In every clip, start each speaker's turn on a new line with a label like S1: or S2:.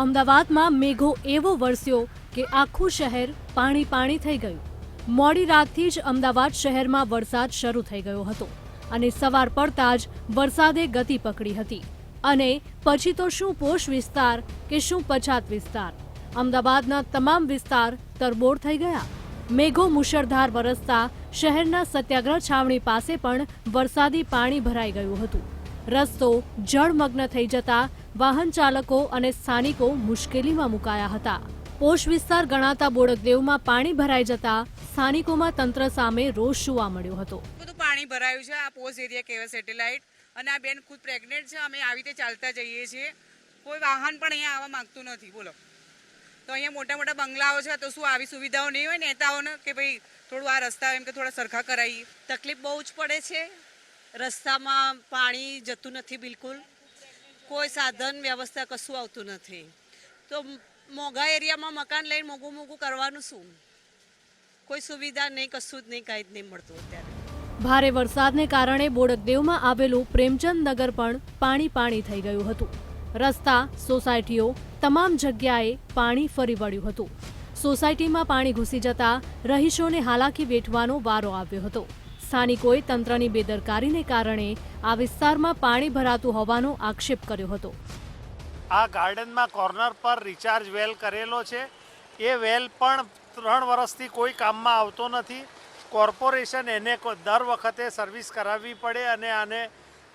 S1: અમદાવાદમાં મેઘો એવો વરસ્યો કે આખું શહેર પાણી પાણી થઈ ગયું. મોડી રાતથી જ અમદાવાદ શહેરમાં વરસાદ શરૂ થઈ ગયો હતો અને સવાર પડતા જ વરસાદે ગતિ પકડી હતી. અને પછી તો શું પોષ વિસ્તાર કે શું પછાત વિસ્તાર? અમદાવાદના તમામ વિસ્તાર તરબોળ થઈ ગયા. મેઘો મુશળધાર વરસતા શહેરના સત્યાગ્રહ છાવણી પાસે પણ વરસાદી પાણી ભરાઈ ગયું હતું. રસ્તો જળમગ્ન થઈ જતા વાહન ચાલકો અને સ્થાનિકો મુશ્કેલીમાં મુકાયા હતા. પોષ વિસ્તાર ગણાતા બોડકદેવમાં પાણી ભરાઈ જતા સ્થાનિકોમાં તંત્ર સામે રોષ જોવા મળ્યો હતો.
S2: બધું પાણી ભરાયું છે આ પોસ્ટ એરિયા કહેવાય સેટેલાઇટ. અને આ બેન ખુદ પ્રેગ્નેન્ટ છે અમે આવી રીતે ચાલતા જઈએ છીએ. કોઈ વાહન પણ અહીંયા આવવા માંગતું નથી. બોલો. તો અહીંયા મોટા મોટા બંગલાઓ છે તો શું આવી સુવિધાઓ નહીં હોય નેતાઓને કે ભાઈ થોડું આ રસ્તા એમ કે થોડા સરખા કરાવીએ
S3: તકલીફ બહુ જ પડે છે. રસ્તામાં પાણી જતું નથી બિલકુલ. કોઈ સાધન વ્યવસ્થા કશું આવતું નથી. તો મોંઘા એરિયામાં મકાન લઈને મોંઘું મોંઘું કરવાનું શું? કોઈ સુવિધા નહીં, કશું જ નહીં, કાંઈ જ નહીં મળતું અત્યારે.
S1: ભારે વરસાદને કારણે બોડકદેવમાં આવેલું પ્રેમચંદ નગર પણ પાણી પાણી થઈ ગયું હતું. રસ્તા, સોસાયટીઓ, તમામ જગ્યાએ પાણી ફરી વળ્યું હતું. સોસાયટીમાં પાણી ઘૂસી જતા રહીશોને હાલાકી વેઠવાનો વારો આવ્યો હતો. સ્થાનિકોએ તંત્રની બેદરકારીને કારણે આ વિસ્તારમાં પાણી ભરાતું હોવાનો આક્ષેપ કર્યો હતો.
S4: આ ગાર્ડનમાં કોર્નર પર રિચાર્જ વેલ કરેલો છે. એ વેલ પણ ત્રણ વર્ષથી કોઈ કામમાં આવતો નથી. કોર્પોરેશન એને દર વખતે સર્વિસ કરાવવી પડે અને આને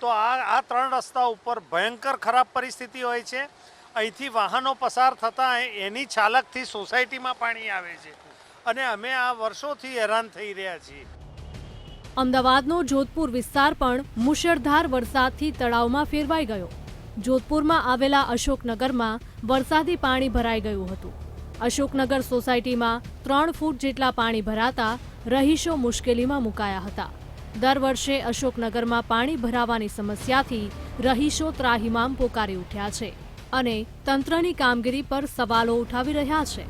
S4: તો આ આ ત્રણ રસ્તા ઉપર ભયંકર ખરાબ પરિસ્થિતિ હોય છે. અહીંથી વાહનો પસાર થતાં એની છાલકથી સોસાયટીમાં પાણી આવે છે. અને અમે આ વર્ષોથી હેરાન થઈ રહ્યા છીએ.
S1: અમદાવાદનો જોધપુર વિસ્તાર પણ મુશળધાર વરસાદથી તળાવમાં ફેરવાઈ ગયો. જોધપુરમાં આવેલા અશોકનગરમાં વરસાદી પાણી ભરાઈ ગયું હતું. અશોકનગર સોસાયટીમાં ત્રણ ફૂટ જેટલા પાણી ભરાતા રહીશો મુશ્કેલીમાં મુકાયા હતા. દર વર્ષે અશોકનગરમાં પાણી ભરાવાની સમસ્યાથી રહીશો ત્રાહિમામ પોકારી ઉઠ્યા છે અને તંત્રની કામગીરી પર સવાલો ઉઠાવી રહ્યા છે.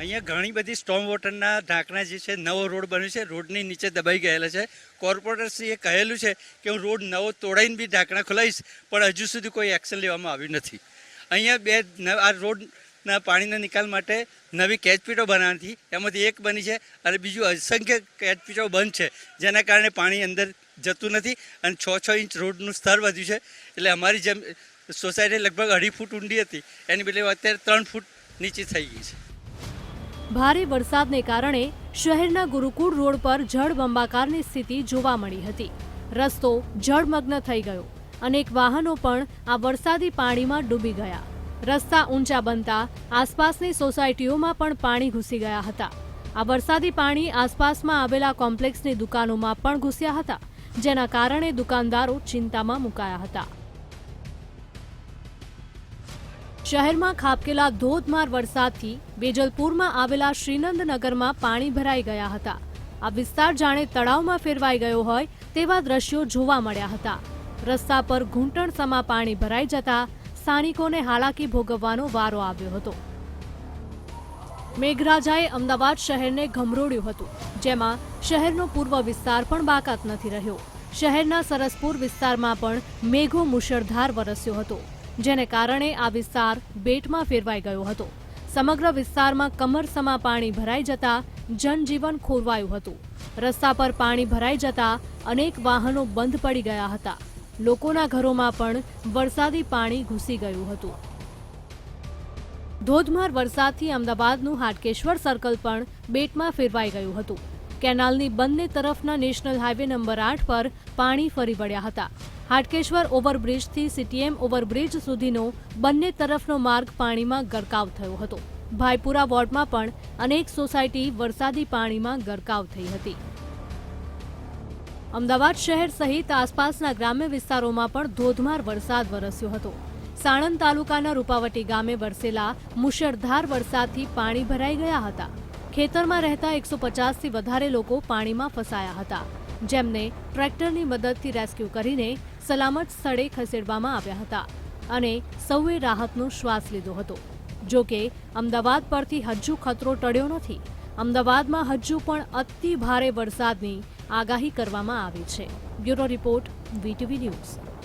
S5: અહીંયા ઘણી બધી સ્ટોમ વોટરના ઢાંકણા જે છે, નવો રોડ બન્યો છે, રોડની નીચે દબાઈ ગયેલા છે. કોર્પોરેટરશ્રીએ કહેલું છે કે હું રોડ નવો તોડાઈને બી ઢાંકણા ખોલાવીશ, પણ હજુ સુધી કોઈ એક્શન લેવામાં આવ્યું નથી. અહીંયા બે આ રોડના પાણીના નિકાલ માટે નવી કેચપીટો બનાવતી એમાંથી એક બની છે અને બીજું અસંખ્ય કેચપીટો બંધ છે, જેના કારણે પાણી અંદર જતું નથી અને છ છ ઇંચ રોડનું સ્તર વધ્યું છે. એટલે અમારી જેમ, સોસાયટી લગભગ અઢી ફૂટ ઊંડી હતી. એની બદલે અત્યારે ત્રણ ફૂટ નીચે થઈ ગઈ છે.
S1: ભારે વરસાદને કારણે શહેરના ગુરુકુળ રોડ પર જળબંબાકારની સ્થિતિ જોવા મળી હતી. રસ્તો જળમગ્ન થઈ ગયો. અનેક વાહનો પણ આ વરસાદી પાણીમાં ડૂબી ગયા. રસ્તા ઊંચા બનતા આસપાસની સોસાયટીઓમાં પણ પાણી ઘૂસી ગયા હતા. આ વરસાદી પાણી આસપાસમાં આવેલા કોમ્પ્લેક્સની દુકાનોમાં પણ ઘૂસ્યા હતા, જેના કારણે દુકાનદારો ચિંતામાં મુકાયા હતા. શહેરમાં ખાબકેલા ધોધમાર વરસાદથી બેજલપુરમાં આવેલા શ્રીનંદનગરમાં પાણી ભરાઈ ગયા હતા. આ વિસ્તાર જાણે તળાવમાં ફેરવાઈ ગયો હોય તેવા દ્રશ્યો જોવા મળ્યા હતા. રસ્તા પર ઘૂંટણસમા પાણી ભરાઈ જતા સ્થાનિકોને હાલાકી ભોગવવાનો વારો આવ્યો હતો. મેઘરાજાએ અમદાવાદ શહેરને ગમરોડ્યું હતું, જેમાં શહેરનો પૂર્વ વિસ્તાર પણ બાકાત નથી રહ્યો. શહેરના સરસપુર વિસ્તારમાં પણ મેઘો મુશળધાર વરસ્યો હતો. જેને કારણે આ વિસ્તાર બેટમાં ફેરવાઈ ગયો હતો. સમગ્ર વિસ્તારમાં કમરસમા પાણી ભરાઈ જતા જનજીવન ખોરવાયું હતું. રસ્તા પર પાણી ભરાઈ જતા અનેક વાહનો બંધ પડી ગયા હતા. લોકોના ઘરોમાં પણ વરસાદી પાણી ઘૂસી ગયું હતું. ધોધમાર વરસાદથી અમદાવાદનું હાટકેશ્વર સર્કલ પણ બેટમાં ફેરવાઈ ગયું હતું. કેનાલની બંને તરફના નેશનલ હાઈવે નંબર આઠ પર પાણી ફરી વળ્યા હતા. હાટકેશ્વર ઓવરબ્રિજથી સીટીએમ ઓવરબ્રિજ સુધીનો બંને તરફનો માર્ગ પાણીમાં ગરકાવ થયો હતો. ભાઈપુરા વોર્ડમાં પણ અનેક સોસાયટી વરસાદી પાણીમાં ગરકાવ થઈ હતી. અમદાવાદ શહેર સહિત આસપાસના ગ્રામ્ય વિસ્તારોમાં પણ ધોધમાર વરસાદ વરસ્યો હતો. સાણંદ તાલુકાના રૂપાવટી ગામે વરસેલા મુશળધાર વરસાદથી પાણી ભરાઈ ગયા હતા. ખેતરમાં રહેતા એકસો પચાસથી વધારે લોકો પાણીમાં ફસાયા હતા, જેમને ટ્રેક્ટરની મદદથી રેસ્ક્યુ કરીને સલામત સ્થળે ખસેડવામાં આવ્યા હતા અને સૌએ રાહતનો શ્વાસ લીધો હતો. જો કે, અમદાવાદ પરથી હજુ ખતરો ટળ્યો નથી. અમદાવાદમાં હજુ પણ અતિ ભારે વરસાદની આગાહી કરવામાં આવી છે. Bureau report, VTV news.